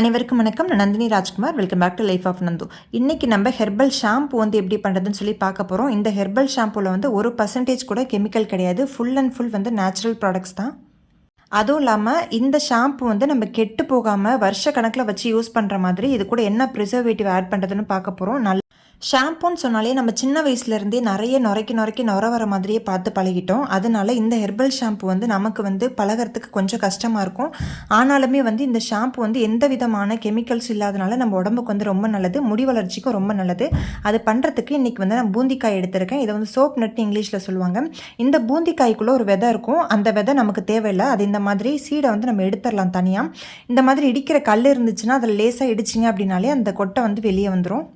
அனைவருக்கும் வணக்கம். நான் Nandhini Rajkumar. Welcome back to life of Nandu இன்றைக்கி நம்ம ஹெர்பல் ஷாம்பு வந்து எப்படி பண்ணுறதுன்னு சொல்லி பார்க்க போகிறோம் இந்த ஹெர்பல் ஷாம்புவில் வந்து ஒரு பர்சன்டேஜ் கூட கெமிக்கல் கிடையாது. ஃபுல் அண்ட் ஃபுல் வந்து நேச்சுரல் ப்ராடக்ட்ஸ் தான். அதுவும் இல்லாமல் இந்த ஷாம்பு வந்து நம்ம கெட்டு போகாமல் வருஷ கணக்கில் வச்சு யூஸ் பண்ணுற மாதிரி இது கூட என்ன ப்ரிசர்வேட்டிவ் ஆட் பண்ணுறதுன்னு பார்க்க போகிறோம் நல்ல ஷாம்புன்னு சொன்னாலே நம்ம சின்ன வயசுலேருந்தே நிறைய நுரைக்கி நுரைக்கி நுர வர மாதிரியே பார்த்து பழகிட்டோம். அதனால இந்த ஹெர்பல் ஷாம்பு வந்து நமக்கு வந்து பழகிறதுக்கு கொஞ்சம் கஷ்டமாக இருக்கும். ஆனாலுமே வந்து இந்த ஷாம்பு வந்து எந்த விதமான கெமிக்கல்ஸ் இல்லாதனால நம்ம உடம்புக்கு வந்து ரொம்ப நல்லது முடி வளர்ச்சிக்கும் ரொம்ப நல்லது. அது பண்ணுறதுக்கு இன்றைக்கி வந்து நான் பூந்திக்காய் எடுத்திருக்கேன். இதை வந்து சோப் நட்னு இங்கிலீஷில் சொல்லுவாங்க. இந்த பூந்திக்காய்க்குள்ளே ஒரு விதை இருக்கும். அந்த விதை நமக்கு தேவையில்லை. அது இந்த மாதிரி சீடை வந்து நம்ம எடுத்துடலாம் தனியாக இந்த மாதிரி இடிக்கிற கல் இருந்துச்சுன்னா அதில் லேசாக இடிச்சிங்க அப்படின்னாலே அந்த கொட்டை வந்து வெளியே வந்துடும்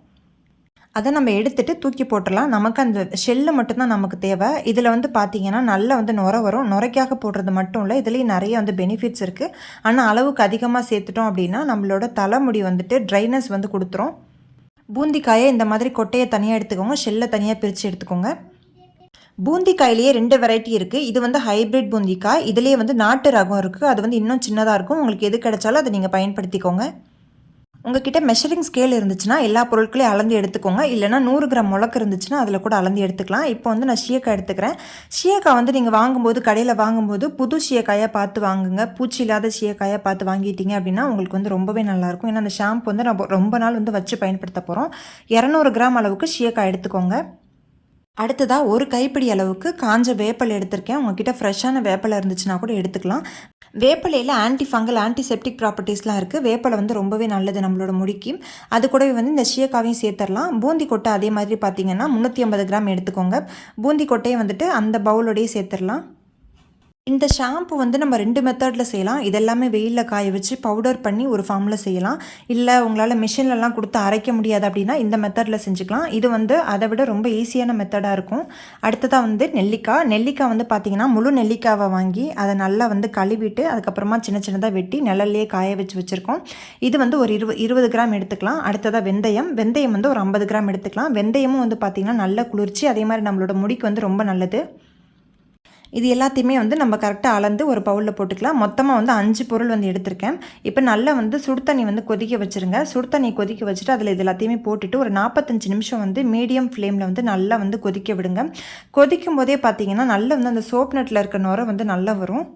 அதை நம்ம எடுத்துட்டு தூக்கி போட்டுடலாம். நமக்கு அந்த ஷெல்லு மட்டும்தான் நமக்கு தேவை. இதில் வந்து பார்த்தீங்கன்னா நல்லா வந்து நுர வரும். நுரைக்காக போடுறது மட்டும் இல்லை இதுலேயும் நிறைய வந்து பெனிஃபிட்ஸ் இருக்குது ஆனால் அளவுக்கு அதிகமாக சேர்த்துட்டோம் அப்படின்னா நம்மளோட தலைமுடி வந்துட்டு ட்ரைனஸ் வந்து கொடுத்துரும். பூந்திக்காயை இந்த மாதிரி கொட்டையை தனியாக எடுத்துக்கோங்க. ஷெல்லை தனியாக பிரித்து எடுத்துக்கோங்க. பூந்திக்காயிலேயே ரெண்டு வெரைட்டி இருக்குது இது வந்து ஹைப்ரிட் பூந்திக்காய். இதுலேயே வந்து நாட்டு ரகம் இருக்குது அது வந்து இன்னும் சின்னதாக இருக்கும். உங்களுக்கு எது கிடைச்சாலும் அதை நீங்கள் பயன்படுத்திக்கோங்க. உங்ககிட்ட மெஷரிங் ஸ்கேல் இருந்துச்சுன்னா எல்லா பொருட்களையும் அளந்து எடுத்துக்கோங்க. இல்லைனா நூறு கிராம் முளக்கு இருந்துச்சுன்னா அதில் கூட அளந்து எடுத்துக்கலாம். இப்போ வந்து நான் ஷியக்காய் எடுத்துக்கிறேன். ஷியக்காய் வந்து நீங்கள் வாங்கும்போது கடையில் வாங்கும்போது புது ஷியக்காயாக பார்த்து வாங்குங்க. பூச்சி இல்லாத ஷியக்காயாக பார்த்து வாங்கிட்டீங்க அப்படின்னா உங்களுக்கு வந்து ரொம்பவே நல்லாயிருக்கும். ஏன்னா அந்த ஷாம்பு வந்து நம்ம ரொம்ப நாள் வந்து வச்சு பயன்படுத்த போகிறோம் இரநூறு கிராம் அளவுக்கு ஷியக்காய் எடுத்துக்கோங்க. அடுத்ததாக ஒரு கைப்பிடி அளவுக்கு காஞ்ச வேப்பல் எடுத்திருக்கேன். உங்ககிட்ட ஃப்ரெஷ்ஷான வேப்பலை இருந்துச்சுன்னா கூட எடுத்துக்கலாம். வேப்பலையில் ஆன்டி ஃபங்கல் ஆன்டிசெப்டிக் ப்ராப்பர்ட்டிஸ்லாம் இருக்குது வேப்பலை வந்து ரொம்பவே நல்லது நம்மளோட முடிக்கு. அது கூடவே வந்து இந்த சீயக்காவையும் சேர்த்துடலாம் பூந்தி கொட்டை அதே மாதிரி பார்த்தீங்கன்னா முந்நூற்றி ஐம்பது கிராம் எடுத்துக்கோங்க. பூந்தி கொட்டையை வந்துட்டு அந்த பவுலோடையே சேர்த்துடலாம் இந்த ஷாம்பு வந்து நம்ம ரெண்டு மெத்தடில் செய்யலாம். இதெல்லாமே வெயிலில் காய வச்சு பவுடர் பண்ணி ஒரு ஃபார்மில் செய்யலாம். இல்லை உங்களால் மிஷின்லலாம் கொடுத்து அரைக்க முடியாது அப்படின்னா இந்த மெத்தடில் செஞ்சுக்கலாம். இது வந்து அதை விட ரொம்ப ஈஸியான மெத்தடாக இருக்கும். அடுத்ததாக வந்து நெல்லிக்காய். நெல்லிக்காய் வந்து பார்த்திங்கன்னா முழு நெல்லிக்காவை வாங்கி அதை நல்லா வந்து கழுவிட்டு அதுக்கப்புறமா சின்ன சின்னதாக வெட்டி நிழல்லையே காய வச்சு வச்சுருக்கோம். இது வந்து ஒரு இருபது இருபது கிராம் எடுத்துக்கலாம். அடுத்ததாக வெந்தயம். வெந்தயம் வந்து ஒரு ஐம்பது கிராம் எடுத்துக்கலாம். வெந்தயமும் வந்து பார்த்திங்கன்னா நல்ல குளிர்ச்சி. அதே மாதிரி நம்மளோட முடிக்கு வந்து ரொம்ப நல்லது. இது எல்லாத்தையுமே வந்து நம்ம கரெக்டாக அளந்து ஒரு பவுலில் போட்டுக்கலாம். மொத்தமாக வந்து அஞ்சு பொருள் வந்து எடுத்திருக்கேன். இப்போ நல்லா வந்து சுடு தண்ணி வந்து கொதிக்க வச்சுருங்க. சுடு தண்ணி கொதிக்க வச்சுட்டு அதில் இது எல்லாத்தையுமே போட்டுட்டு ஒரு நாற்பத்தஞ்சு நிமிஷம் வந்து மீடியம் ஃப்ளேமில் வந்து நல்லா வந்து கொதிக்க விடுங்க. கொதிக்கும் போதே பார்த்தீங்கன்னா நல்லா வந்து அந்த சோப் நட்டில் இருக்க நுரை வந்து நல்லா வரும்.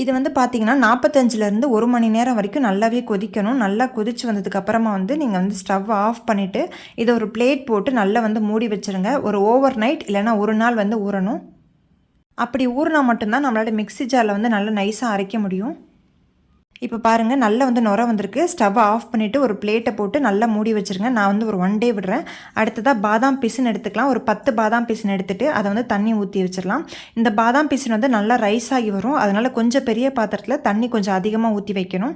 இது வந்து பார்த்தீங்கன்னா நாற்பத்தஞ்சிலேருந்து ஒரு மணி நேரம் வரைக்கும் நல்லாவே கொதிக்கணும். நல்லா கொதித்து வந்ததுக்கப்புறமா வந்து நீங்கள் வந்து ஸ்டவ் ஆஃப் பண்ணிவிட்டு இதை ஒரு பிளேட் போட்டு நல்லா வந்து மூடி வச்சுருங்க. ஒரு ஓவர் நைட் இல்லைனா ஒரு நாள் வந்து ஊறணும். அப்படி ஊறினா மட்டும்தான் நம்மளால் மிக்ஸி ஜாரில் வந்து நல்லா நைஸாக அரைக்க முடியும். இப்போ பாருங்கள் நல்லா வந்து நுர வந்திருக்கு. ஸ்டவ்வை ஆஃப் பண்ணிவிட்டு ஒரு பிளேட்டை போட்டு நல்லா மூடி வச்சுருங்க. நான் வந்து ஒரு ஒன் டே விடுறேன். அடுத்ததாக பாதாம் பிசுன்னு எடுத்துக்கலாம். ஒரு பத்து பாதாம் பிசுன்னு எடுத்துகிட்டு அதை வந்து தண்ணி ஊற்றி வச்சிடலாம். இந்த பாதாம் பிசின் வந்து நல்லா ரைஸ் ஆகி வரும். அதனால் கொஞ்சம் பெரிய பாத்திரத்தில் தண்ணி கொஞ்சம் அதிகமாக ஊற்றி வைக்கணும்.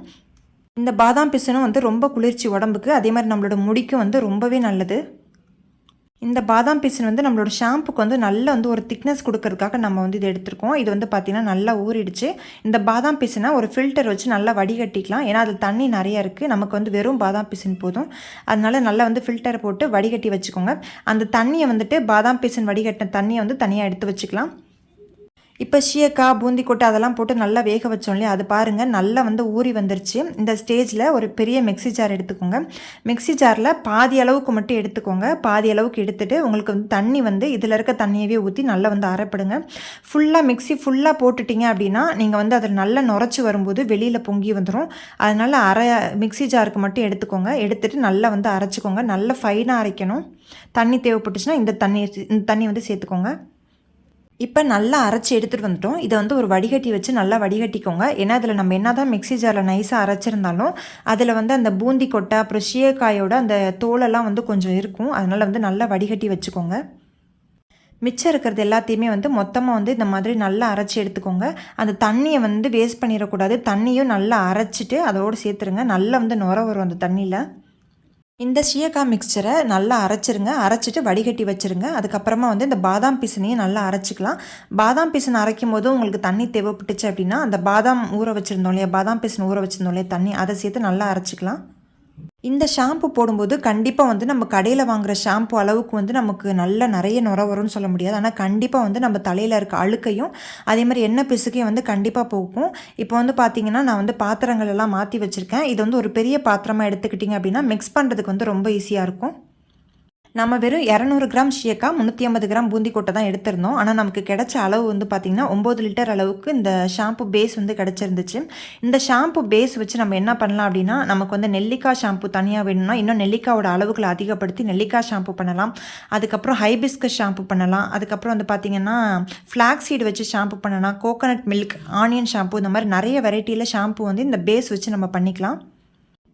இந்த பாதாம் பிசுனும் வந்து ரொம்ப குளிர்ச்சி உடம்புக்கு அதே மாதிரி நம்மளோட முடிக்கும் வந்து ரொம்பவே நல்லது. இந்த பாதாம் பீசன் வந்து நம்மளோட ஷாம்புக்கு வந்து நல்ல வந்து ஒரு திக்னஸ் கொடுக்கறதுக்காக நம்ம வந்து இது எடுத்திருக்கோம். இது வந்து பார்த்திங்கன்னா நல்லா ஊறிடுச்சு. இந்த பாதாம் பீசனை ஒரு ஃபில்டர் வச்சு நல்லா வடிகட்டிக்கலாம். ஏன்னா அதில் தண்ணி நிறையா இருக்குது நமக்கு வந்து வெறும் பாதாம் பீசன் போதும். அதனால நல்லா வந்து ஃபில்டர் போட்டு வடிகட்டி வச்சுக்கோங்க. அந்த தண்ணியை வந்துட்டு பாதாம் பீசன் வடிகட்டின தண்ணியை வந்து தனியாக எடுத்து வச்சுக்கலாம். இப்போ ஷியக்காய் பூந்தி கொட்டை அதெல்லாம் போட்டு நல்லா வேக வச்சோம் இல்லையா அது பாருங்கள் நல்லா வந்து ஊறி வந்துருச்சு. இந்த ஸ்டேஜில் ஒரு பெரிய மிக்சி ஜார் எடுத்துக்கோங்க. மிக்சி ஜாரில் பாதி அளவுக்கு மட்டும் எடுத்துக்கோங்க. பாதி அளவுக்கு எடுத்துகிட்டு உங்களுக்கு வந்து தண்ணி வந்து இதில் இருக்க தண்ணியவே ஊற்றி நல்லா வந்து அரைப்படுங்க. ஃபுல்லாக மிக்சி ஃபுல்லாக போட்டுட்டிங்க அப்படின்னா நீங்கள் வந்து அதில் நல்லா நுரைச்சி வரும்போது வெளியில் பொங்கி வந்துடும் அதனால் அரை மிக்சி ஜாருக்கு மட்டும் எடுத்துக்கோங்க. எடுத்துகிட்டு நல்லா வந்து அரைச்சிக்கோங்க. நல்லா ஃபைனாக அரைக்கணும். தண்ணி தேவைப்பட்டுச்சுன்னா இந்த தண்ணி இந்த தண்ணி வந்து சேர்த்துக்கோங்க. இப்போ நல்லா அரைச்சி எடுத்துகிட்டு வந்துட்டோம். இதை வந்து ஒரு வடிகட்டி வச்சு நல்லா வடிகட்டிக்கோங்க. ஏன்னா அதில் நம்ம என்ன தான் மிக்சி ஜாரில் நைஸாக அரைச்சிருந்தாலும் அதில் வந்து அந்த பூந்தி கொட்டை அப்புறம் சீயக்காயோட அந்த தோலெல்லாம் வந்து கொஞ்சம் இருக்கும். அதனால் வந்து நல்லா வடிகட்டி வச்சுக்கோங்க. மிச்சம் இருக்கிறது எல்லாத்தையுமே வந்து மொத்தமாக வந்து இந்த மாதிரி நல்லா அரைச்சி எடுத்துக்கோங்க. அந்த தண்ணியை வந்து வேஸ்ட் பண்ணிடக்கூடாது. தண்ணியும் நல்லா அரைச்சிட்டு அதோடு சேர்த்துருங்க. நல்லா வந்து நுர வரும் அந்த தண்ணியில். இந்த சீயக்காய் மிக்சரை நல்லா அரைச்சிருங்க. அரைச்சிட்டு வடிகட்டி வச்சுருங்க. அதுக்கப்புறமா வந்து இந்த பாதாம் பிசினையும் நல்லா அரைச்சிக்கலாம். பாதாம் பிசின் அரைக்கும் போது உங்களுக்கு தண்ணி தேவைப்பட்டுச்சு அப்படின்னா அந்த பாதாம் ஊற வச்சுருந்தோம் இல்லையா? பாதாம் பிசின் ஊற வச்சுருந்தோம் இல்லையா? தண்ணி அதை சேர்த்து நல்லா அரைச்சிக்கலாம். இந்த ஷாம்பு போடும்போது கண்டிப்பாக வந்து நம்ம கடையில் வாங்குகிற ஷாம்பு அளவுக்கு வந்து நமக்கு நல்ல நிறைய நுர வரும்னு சொல்ல முடியாது. ஆனால் கண்டிப்பாக வந்து நம்ம தலையில் இருக்க அழுக்கையும் அதே மாதிரி எண்ணெய் பிசுக்கையும் வந்து கண்டிப்பாக போகும். இப்போ வந்து பார்த்தீங்கன்னா நான் வந்து பாத்திரங்கள் எல்லாம் மாற்றி வச்சுருக்கேன். இது வந்து ஒரு பெரிய பாத்திரமாக எடுத்துக்கிட்டிங்க அப்படின்னா மிக்ஸ் பண்ணுறதுக்கு வந்து ரொம்ப ஈஸியாக இருக்கும். நம்ம வெறும் இரநூறு கிராம் ஷியக்கா முந்நூற்றி ஐம்பது கிராம் பூந்தி கொட்டை தான் எடுத்திருந்தோம். ஆனால் நமக்கு கிடைச்ச அளவு வந்து பார்த்திங்கன்னா ஒம்பது லிட்டர் அளவுக்கு இந்த ஷாம்பு பேஸ் வந்து கிடச்சிருந்துச்சு. இந்த ஷாம்பு பேஸ் வச்சு நம்ம என்ன பண்ணலாம் அப்படின்னா நமக்கு வந்து நெல்லிக்காய் ஷாம்பு தனியாக வேணும்னா இன்னும் நெல்லிக்காயோட அளவுகளை அதிகப்படுத்தி நெல்லிக்காய் ஷாம்பு பண்ணலாம். அதுக்கப்புறம் ஹைபிஸ்கஸ் ஷாம்பு பண்ணலாம். அதுக்கப்புறம் வந்து பார்த்திங்கன்னா ஃப்ளாக் சீடு வச்சு ஷாம்பு பண்ணலாம். கோகோனட் மில்க் ஆனியன் ஷாம்பு இந்த மாதிரி நிறைய வெரைட்டியில் ஷாம்பு வந்து இந்த பேஸ் வச்சு நம்ம பண்ணிக்கலாம்.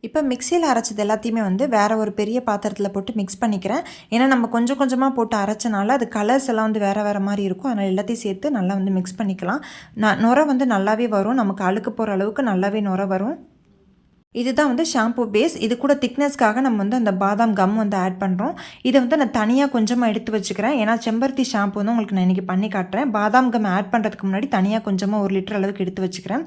இப்போ மிக்சியில் அரைச்சது எல்லாத்தையுமே வந்து வேறு ஒரு பெரிய பாத்திரத்தில் போட்டு மிக்ஸ் பண்ணிக்கிறேன். ஏன்னா நம்ம கொஞ்சம் கொஞ்சமாக போட்டு அரைச்சனால அது கலர்ஸ் எல்லாம் வந்து வேறு வேறு மாதிரி இருக்கும். அதனால் எல்லாத்தையும் சேர்த்து நல்லா வந்து மிக்ஸ் பண்ணிக்கலாம். நான் நுர வந்து நல்லாவே வரும். நமக்கு அழுக்கு போகிற அளவுக்கு நல்லாவே நுர வரும். இதுதான் வந்து ஷாம்பு பேஸ் இது கூட திக்னஸ்க்காக நம்ம வந்து அந்த பாதாம் கம் வந்து ஆட் பண்ணுறோம் இதை வந்து நான் தனியாக கொஞ்சமாக எடுத்து வச்சுக்கிறேன். ஏன்னா செம்பருத்தி ஷாம்பு வந்து உங்களுக்கு நான் இன்றைக்கி பண்ணி காட்டுறேன். பாதாம் கம் ஆட் பண்ணுறதுக்கு முன்னாடி தனியாக கொஞ்சமாக ஒரு லிட்டர் அளவுக்கு எடுத்து வச்சுக்கிறேன்.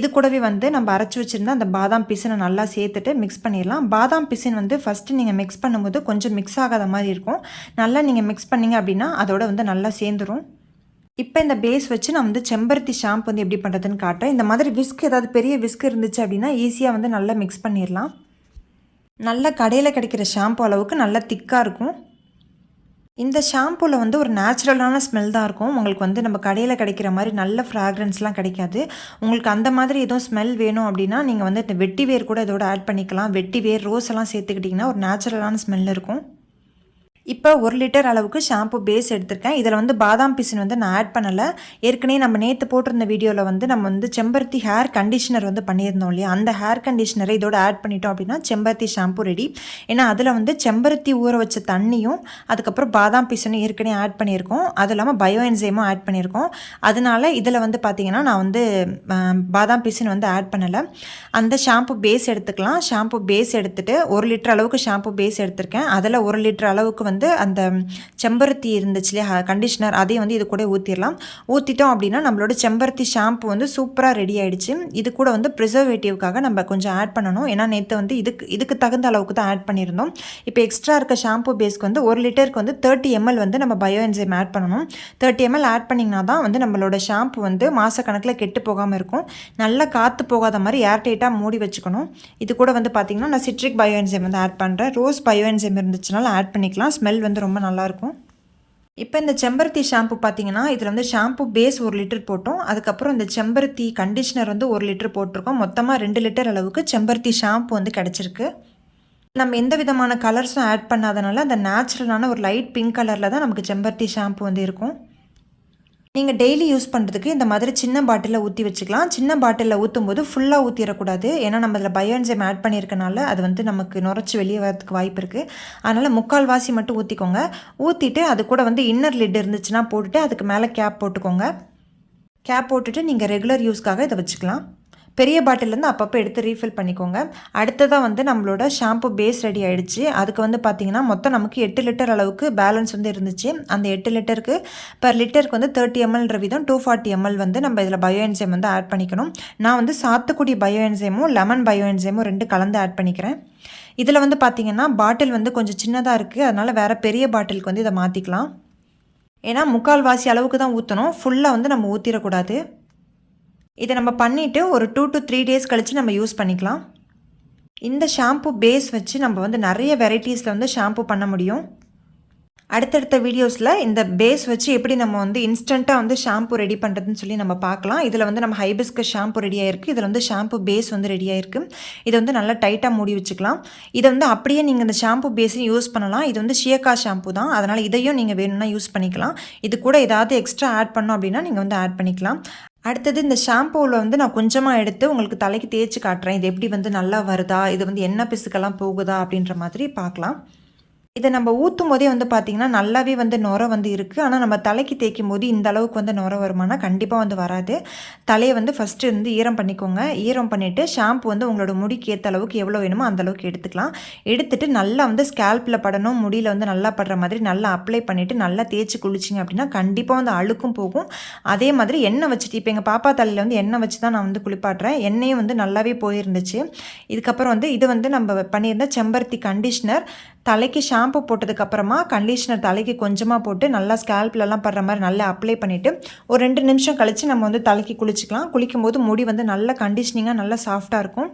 இது கூடவே வந்து நம்ம அரைச்சி வச்சுருந்தா அந்த பாதாம் பிசினை நல்லா சேர்த்துட்டு மிக்ஸ் பண்ணிடலாம். பாதாம் பிசின் வந்து ஃபஸ்ட்டு நீங்கள் மிக்ஸ் பண்ணும்போது கொஞ்சம் மிக்ஸ் ஆகாத மாதிரி இருக்கும். நல்லா நீங்கள் மிக்ஸ் பண்ணிங்க அப்படின்னா அதோட வந்து நல்லா சேர்ந்துடும் இப்போ இந்த பேஸ் வச்சு நான் வந்து செம்பருத்தி ஷாம்பு வந்து எப்படி பண்ணுறதுன்னு காட்டுறேன். இந்த மாதிரி விஸ்க் ஏதாவது பெரிய விஸ்க் இருந்துச்சு அப்படின்னா ஈஸியாக வந்து நல்லா மிக்ஸ் பண்ணிடலாம் நல்ல கடையில் கிடைக்கிற ஷாம்பு அளவுக்கு நல்லா திக்காக இருக்கும். இந்த ஷாம்பூவில் வந்து ஒரு நேச்சுரலான ஸ்மெல் தான் இருக்கும். உங்களுக்கு வந்து நம்ம கடையில் கிடைக்கிற மாதிரி நல்ல ஃப்ராக்ரன்ஸ்லாம் கிடைக்காது. உங்களுக்கு அந்த மாதிரி எதுவும் ஸ்மெல் வேணும் அப்படின்னா நீங்கள் வந்து இந்த வெட்டி வேர் கூட இதோட ஆட் பண்ணிக்கலாம். வெட்டி வேர் ரோஸ் எல்லாம் சேர்த்துக்கிட்டிங்கன்னா ஒரு நேச்சுரலான ஸ்மெல் இருக்கும். இப்போ ஒரு லிட்டர் அளவுக்கு ஷாம்பு பேஸ் எடுத்திருக்கேன். இதில் வந்து பாதாம் பிசின் வந்து நான் ஆட் பண்ணலை. ஏற்கனவே நம்ம நேற்று போட்டிருந்த வீடியோவில் வந்து நம்ம வந்து செம்பருத்தி ஹேர் கண்டிஷனர் வந்து பண்ணியிருந்தோம் இல்லையா? அந்த ஹேர் கண்டிஷனரை இதோட ஆட் பண்ணிட்டோம் அப்படின்னா செம்பருத்தி ஷாம்பு ரெடி ஏன்னா அதில் வந்து செம்பருத்தி ஊற வச்ச தண்ணியும் அதுக்கப்புறம் பாதாம் பிசினும் ஏற்கனவே ஆட் பண்ணியிருக்கோம். அது இல்லாமல் பயோ என்சைமும் ஆட் பண்ணியிருக்கோம். அதனால இதில் வந்து பார்த்திங்கன்னா நான் வந்து பாதாம் பிசின் வந்து ஆட் பண்ணலை. அந்த ஷாம்பு பேஸ் எடுத்துக்கலாம். ஷாம்பு பேஸ் எடுத்துகிட்டு ஒரு லிட்டர் அளவுக்கு ஷாம்பு பேஸ் எடுத்திருக்கேன். அதில் ஒரு லிட்டர் அளவுக்கு வந்து வந்து அந்த செம்பருத்தி இருந்துச்சு இல்லையா? கண்டிஷ்னர் அதையும் வந்து இது கூட ஊற்றிடலாம் ஊற்றிட்டோம் அப்படின்னா நம்மளோட செம்பருத்தி ஷாம்பு வந்து சூப்பராக ரெடி ஆகிடுச்சு இது கூட வந்து ப்ரிசர்வேட்டிவ்க்காக நம்ம கொஞ்சம் ஆட் பண்ணணும். ஏன்னா நேற்று வந்து இதுக்கு இதுக்கு தகுந்த அளவுக்கு தான் ஆட் பண்ணியிருந்தோம். இப்போ எக்ஸ்ட்ரா இருக்க ஷாம்பு பேஸ்க்கு வந்து ஒரு லிட்டருக்கு வந்து தேர்ட்டி எம்எல் வந்து நம்ம பயோ என்ஜைம் ஆட் பண்ணணும். தேர்ட்டி எம்எல் ஆட் பண்ணிங்கன்னா தான் வந்து நம்மளோட ஷாம்பு வந்து மாதக்கணக்கில் கெட்டு போகாமல் இருக்கும். நல்லா காற்று போகாத மாதிரி ஏர்டைட்டாக மூடி வச்சுக்கணும். இது கூட வந்து பார்த்திங்கன்னா நான் சிட்ரிக் பயோ என்ஜைம் வந்து ஆட் பண்ணுறேன் ரோஸ் பயோ என்ஜைம் இருந்துச்சுனாலும் ஆட் பண்ணிக்கலாம். ஸ்மெல் வந்து ரொம்ப நல்லாயிருக்கும் இப்போ இந்த செம்பருத்தி ஷாம்பு பார்த்தீங்கன்னா இதில் வந்து ஷாம்பு பேஸ் ஒரு லிட்டர் போட்டோம். அதுக்கப்புறம் இந்த செம்பருத்தி கண்டிஷ்னர் வந்து ஒரு லிட்டர் போட்டிருக்கோம். மொத்தமாக ரெண்டு லிட்டர் அளவுக்கு செம்பருத்தி ஷாம்பு வந்து கிடச்சிருக்கு. நம்ம எந்த விதமான கலர்ஸும் ஆட் பண்ணாதனால அந்த நேச்சுரலான ஒரு லைட் பிங்க் கலரில் தான் நமக்கு செம்பருத்தி ஷாம்பு வந்து இருக்கும். நீங்கள் டெய்லி யூஸ் பண்ணுறதுக்கு இந்த மாதிரி சின்ன பாட்டிலில் ஊற்றி வச்சுக்கலாம். சின்ன பாட்டிலில் ஊற்றும் போது ஃபுல்லாக ஊற்றிடக்கூடாது ஏன்னா நம்ம அதில் பயோஎன்சைம் ஆட் பண்ணியிருக்கனால அது வந்து நமக்கு நுரைச்சி வெளியே வரதுக்கு வாய்ப்பு இருக்குது அதனால் முக்கால்வாசி மட்டும் ஊற்றிக்கோங்க ஊற்றிட்டு அது கூட வந்து இன்னர் லிட் இருந்துச்சுன்னா போட்டுட்டு அதுக்கு மேலே கேப் போட்டுக்கோங்க. கேப் போட்டுட்டு நீங்கள் ரெகுலர் யூஸ்க்காக இதை வச்சுக்கலாம். பெரிய பாட்டிலேருந்து அப்பப்போ எடுத்து ரீஃபில் பண்ணிக்கோங்க. அடுத்ததாக வந்து நம்மளோட ஷாம்பு பேஸ் ரெடி ஆகிடுச்சு அதுக்கு வந்து பார்த்திங்கன்னா மொத்தம் நமக்கு எட்டு லிட்டர் அளவுக்கு பேலன்ஸ் வந்து இருந்துச்சு. அந்த எட்டு லிட்டருக்கு பர் லிட்டருக்கு வந்து தேர்ட்டி எம்எல்ன்ற விதம் டூ ஃபார்ட்டி எம்எல் வந்து நம்ம இதில் பயோ என்சைம் வந்து ஆட் பண்ணிக்கணும். நான் வந்து சாத்துக்குடி பயோ என்சைமும் லெமன் பயோ என்சைமும் ரெண்டு கலந்து ஆட் பண்ணிக்கிறேன். இதில் வந்து பார்த்திங்கன்னா பாட்டில் வந்து கொஞ்சம் சின்னதாக இருக்குது அதனால் வேறு பெரிய பாட்டிலுக்கு வந்து இதை மாற்றிக்கலாம் ஏன்னா முக்கால் வாசி அளவுக்கு தான் ஊற்றணும் ஃபுல்லாக வந்து நம்ம ஊற்றிடக்கூடாது இதை நம்ம பண்ணிவிட்டு ஒரு டூ டு த்ரீ டேஸ் கழித்து நம்ம யூஸ் பண்ணிக்கலாம். இந்த ஷாம்பு பேஸ் வச்சு நம்ம வந்து நிறைய வெரைட்டிஸில் வந்து ஷாம்பு பண்ண முடியும். அடுத்தடுத்த வீடியோஸில் இந்த பேஸ் வச்சு எப்படி நம்ம வந்து இன்ஸ்டண்ட்டாக வந்து ஷாம்பு ரெடி பண்ணுறதுன்னு சொல்லி நம்ம பார்க்கலாம். இதில் வந்து நம்ம ஹைபிஸ்கஸ் ஷாம்பு ரெடி ஆயிருக்கு. இதில் வந்து ஷாம்பு பேஸ் வந்து ரெடி ஆயிருக்கு. இதை வந்து நல்லா டைட்டாக மூடி வச்சுக்கலாம். இதை வந்து அப்படியே நீங்கள் இந்த ஷாம்பு பேஸையும் யூஸ் பண்ணலாம். இது வந்து ஷியக்கா ஷாம்பு தான். அதனால் இதையும் நீங்கள் வேணும்னா யூஸ் பண்ணிக்கலாம். இது கூட ஏதாவது எக்ஸ்ட்ரா ஆட் பண்ணோம் அப்படின்னா நீங்கள் வந்து ஆட் பண்ணிக்கலாம். அடுத்தது இந்த ஷாம்பூவில் வந்து நான் கொஞ்சமாக எடுத்து உங்களுக்கு தலைக்கு தேய்ச்சி காட்டுறேன். இது எப்படி வந்து நல்லா வருதா? இது வந்து என்ன பிசுக்கெல்லாம் போகுதா? அப்படின்ற மாதிரி பார்க்கலாம். இதை நம்ம ஊற்றும் போதே வந்து பார்த்திங்கன்னா நல்லாவே வந்து நுர வந்து இருக்குது ஆனால் நம்ம தலைக்கு தேய்க்கும் போது இந்த அளவுக்கு வந்து நுர வருமானா கண்டிப்பாக வந்து வராது. தலையை வந்து ஃபஸ்ட்டு வந்து ஈரம் பண்ணிக்கோங்க. ஈரம் பண்ணிவிட்டு ஷாம்பு வந்து உங்களோட முடிக்கு ஏற்ற அளவுக்கு எவ்வளோ வேணுமோ அந்த அளவுக்கு எடுத்துக்கலாம். எடுத்துகிட்டு நல்லா வந்து ஸ்கேல்பில் படணும். முடியில் வந்து நல்லா படுற மாதிரி நல்லா அப்ளை பண்ணிவிட்டு நல்லா தேய்ச்சி குளிச்சிங்க அப்படின்னா கண்டிப்பாக வந்து அழுக்கும் போகும். அதே மாதிரி எண்ணெய் வச்சுட்டு இப்போ எங்கள் பாப்பா தலையில் வந்து எண்ணெய் வச்சு தான் நான் வந்து குளிப்பாட்டுறேன். எண்ணெயும் வந்து நல்லாவே போயிருந்துச்சு. இதுக்கப்புறம் வந்து இது வந்து நம்ம பண்ணியிருந்த செம்பருத்தி கண்டிஷ்னர் தலைக்கு ஷாம்பு போட்டதுக்கப்புறமா கண்டிஷனர் தலைக்கு கொஞ்சமாக போட்டு நல்லா ஸ்கேல்ப்லலாம் படுற மாதிரி நல்லா அப்ளை பண்ணிவிட்டு ஒரு ரெண்டு நிமிஷம் கழித்து நம்ம வந்து தலைக்கு குளிச்சிக்கலாம். குளிக்கும்போது முடி வந்து நல்லா கண்டிஷனிங்காக நல்லா சாஃப்டாக இருக்கும்.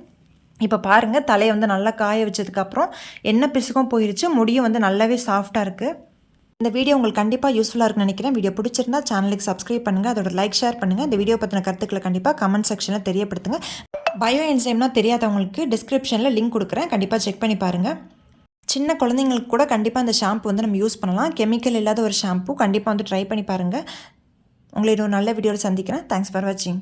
இப்போ பாருங்கள் தலையை வந்து நல்லா காய வச்சதுக்கப்புறம் என்ன பிசுக்கும் போயிடுச்சு முடியும் வந்து நல்லாவே சாஃப்டாக இருக்குது இந்த வீடியோ உங்களுக்கு கண்டிப்பாக யூஸ்ஃபுல்லாக இருக்குன்னு நினைக்கிறேன். வீடியோ பிடிச்சிருந்தா சேனலுக்கு சப்ஸ்கிரைப் பண்ணுங்கள் அதோட லைக் ஷேர் பண்ணுங்கள் இந்த வீடியோ பற்றின கருத்துக்களை கண்டிப்பாக கமெண்ட் செக்ஷனில் தெரியப்படுத்துங்க. பயோ என்சைம்னா தெரியாதவங்களுக்கு டிஸ்கிரிப்ஷனில் லிங்க் கொடுக்குறேன். கண்டிப்பாக செக் பண்ணி பாருங்கள் சின்ன குழந்தைங்களுக்கு கூட கண்டிப்பாக அந்த ஷாம்பு வந்து நம்ம யூஸ் பண்ணலாம். கெமிக்கல் இல்லாத ஒரு ஷாம்பு கண்டிப்பாக வந்து ட்ரை பண்ணி பாருங்கள் உங்களை ஒரு நல்ல வீடியோவில் சந்திக்கிறேன். தேங்க்ஸ் ஃபார் வாட்சிங்